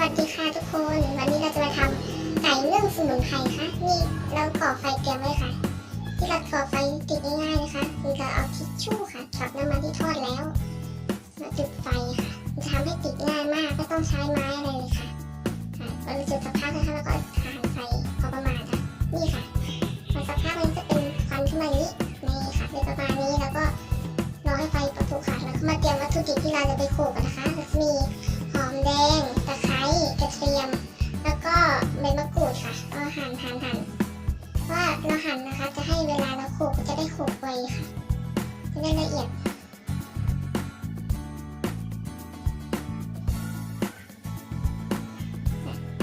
วัสดีค่ะทุกคน วันนี้เราจะมาทำไก่นึ่งสมุนไพรค่ะ นี่เราก่อไฟเตรียมไว้ค่ะ ที่เราก่อไฟติดง่ายๆนะคะคือเราเอาทิชชู่ค่ะกับน้ำมันที่ทอดแล้วมาจุดไฟค่ะจะทำให้ติดง่ายมากไม่ต้องใช้ไม้อะไรเลยค่ะค่ะเราจุดสักพักนะคะแล้วก็ทานไฟพอประมาณค่ะนี่ค่ะพอสักพักมันจะเป็นควันขึ้นมาอย่างนี้นี่ค่ะเป็นประมาณนี้แล้วก็รอให้ไฟประทุค่ะแล้วก็มาเตรียมวัตถุดิบที่เราจะไปโขลกกันนะคะก็จะมีหอมแดงตะ ว่าเราหั่นนะคะ จะให้เวลาเราโขกจะได้โขกไวค่ะ จะได้ละเอียด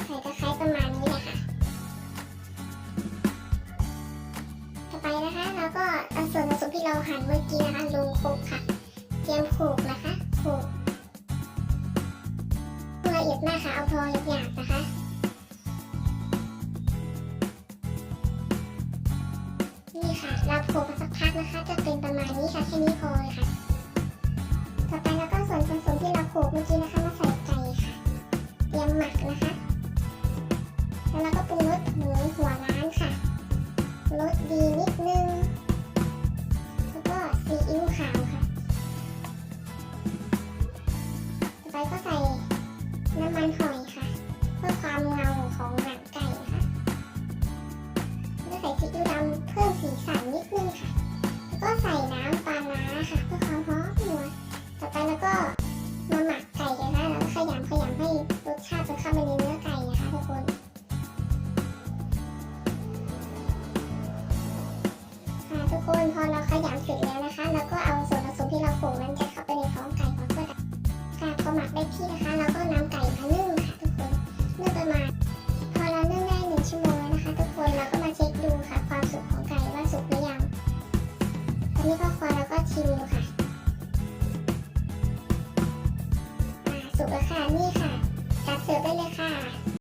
ใส่ตะไคร้ประมาณนี้เลยค่ะ ต่อไปนะคะเราก็เอาส่วนผสมที่เราหั่นเมื่อกี้นะคะลงโขกค่ะ เตรียมโขกนะคะโขกละเอียดมากค่ะเอาพอหยาบๆนะคะ คราโขกมาสักพักนะคะ จะเป็นประมาณนี้ค่ะแค่นี้พอเลยค่ะ ต่อไปแล้วก็ส่วนผสมที่เราโขลกเมื่อกี้นะคะมาใส่ไก่ค่ะ เตรียมหมักนะคะ แล้วเราก็ปรุงรสหมูหัวร้านค่ะรสดีนิดนึง แล้วก็ซีอิ๊วขาวค่ะ ต่อไปก็ใส่ ค่ะเพื่อความหอมนัวต่อไปแล้วก็มาหมักไก่กันนะคะแล้วขยำขยำให้รสชาติมันเข้าไปในเนื้อไก่นะคะทุกคนค่ะทุกคนพอเราขยำเสร็จแล้วนะคะ แล้วก็เอาส่วนผสมที่เราโขลก ก็ชิมดูค่ะสุกแล้วค่ะนี่ค่ะจัดเสิร์ฟได้เลยค่ะ